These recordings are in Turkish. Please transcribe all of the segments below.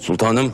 Sultanım.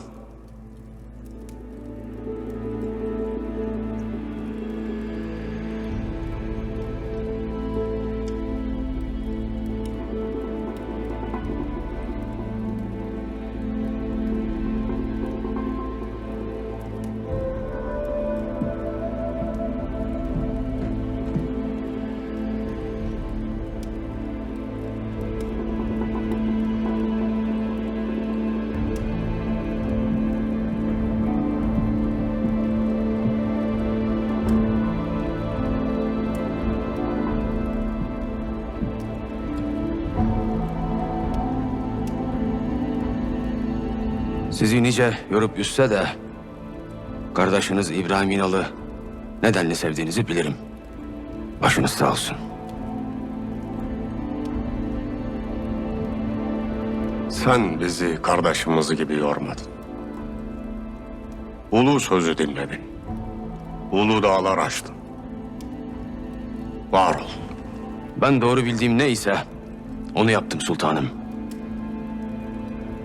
Sizi nice yorup üstse de kardeşiniz İbrahim İnalı nedenli sevdiğinizi bilirim. Başınız sağ olsun. Sen bizi kardeşimiz gibi yormadın. Ulu sözü dinledin. Ulu dağlar aştın. Var ol. Ben doğru bildiğim neyse onu yaptım sultanım.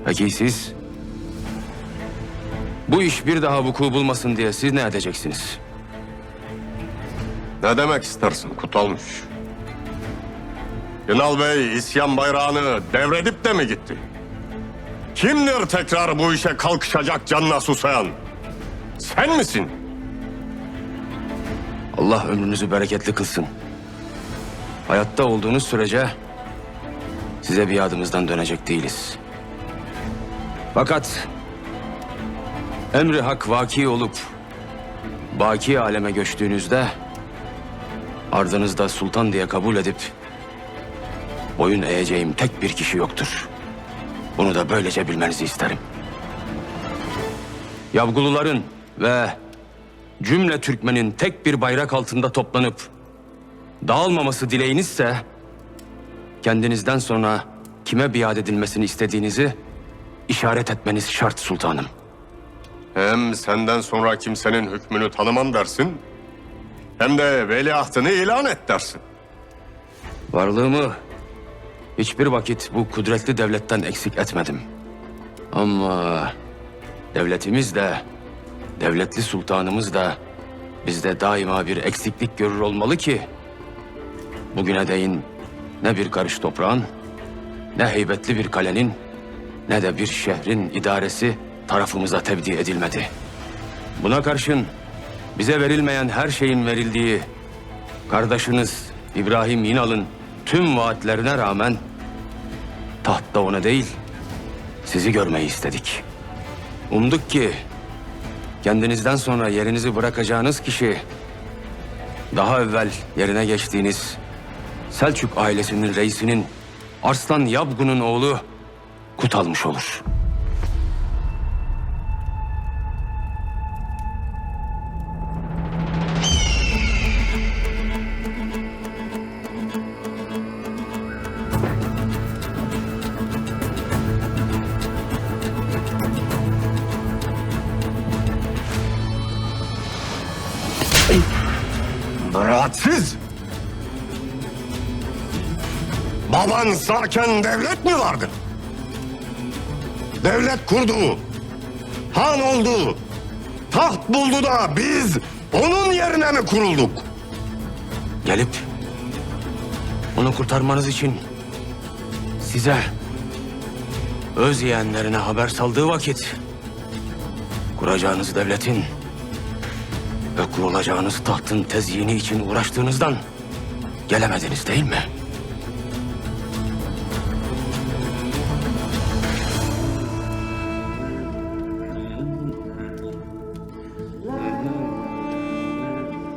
Peki siz? Bu iş bir daha vuku bulmasın diye siz ne edeceksiniz? Ne demek istersin Kutalmış? Ünal Bey isyan bayrağını devredip de mi gitti? Kimdir tekrar bu işe kalkışacak canına susayan? Sen misin? Allah ömrünüzü bereketli kılsın. Hayatta olduğunuz sürece size bir adımızdan dönecek değiliz. Fakat emri hak vaki olup baki aleme göçtüğünüzde ardınızda sultan diye kabul edip boyun eğeceğim tek bir kişi yoktur. Bunu da böylece bilmenizi isterim. Yavguluların ve cümle Türkmenin tek bir bayrak altında toplanıp dağılmaması dileğinizse kendinizden sonra kime biat edilmesini istediğinizi işaret etmeniz şart sultanım. Hem senden sonra kimsenin hükmünü tanımam dersin. Hem de veliahtını ilan et dersin. Varlığımı hiçbir vakit bu kudretli devletten eksik etmedim. Ama devletimiz de, devletli sultanımız da bizde daima bir eksiklik görür olmalı ki bugüne değin ne bir karış toprağın, ne heybetli bir kalenin, ne de bir şehrin idaresi tarafımıza tevdi edilmedi. Buna karşın bize verilmeyen her şeyin verildiği kardeşiniz İbrahim Yinal'ın tüm vaatlerine rağmen tahtta ona değil sizi görmeyi istedik. Umduk ki kendinizden sonra yerinizi bırakacağınız kişi daha evvel yerine geçtiğiniz Selçuk ailesinin reisinin Arslan Yabgun'un oğlu Kutalmış olur. Rahatsız. Baban sağken devlet mi vardı? Devlet kurdu. Han oldu. Taht buldu da biz onun yerine mi kurulduk? Gelip onu kurtarmanız için size öz yeğenlerine haber saldığı vakit kuracağınız devletin ve kurulacağınız tahtın tezyini için uğraştığınızdan gelemediniz değil mi?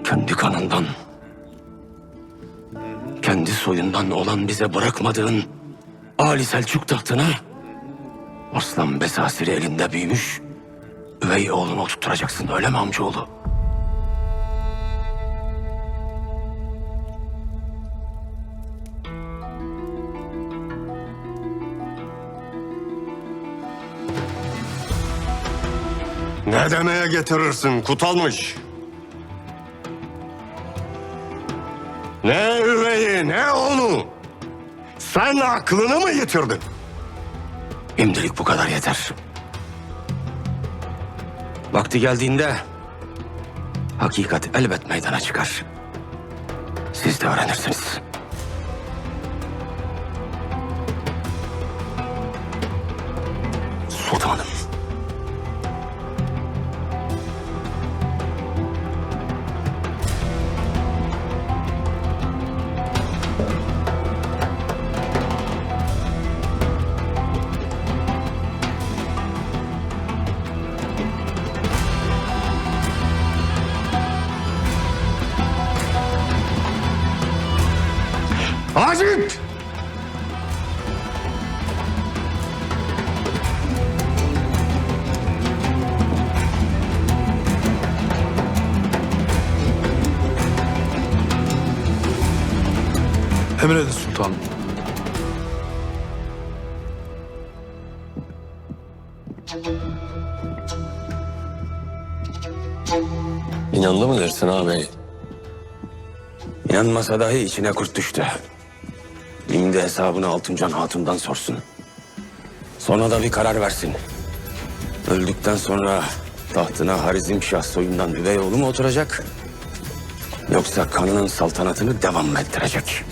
Kendi kanından kendi soyundan olan bize bırakmadığın Ali Selçuk tahtına Aslan Besasiri elinde büyümüş üvey oğlunu oturtacaksın öyle mi amcaoğlu? Ne demeye getirirsin Kutalmış? Ne üveyi ne onu? Sen aklını mı yitirdin? Şimdilik bu kadar yeter. Vakti geldiğinde hakikat elbet meydana çıkar. Siz de öğrenirsiniz. Sultanım. Hacit! Emredin sultanım. İnandı mı dersin ağabey? İnanmasa dahi içine kurt düştü. Şimdi hesabını Altuncan Hatun'dan sorsun. Sonra da bir karar versin. Öldükten sonra tahtına Harizm Şah soyundan üvey oğlu mu oturacak? Yoksa kanının saltanatını devam ettirecek?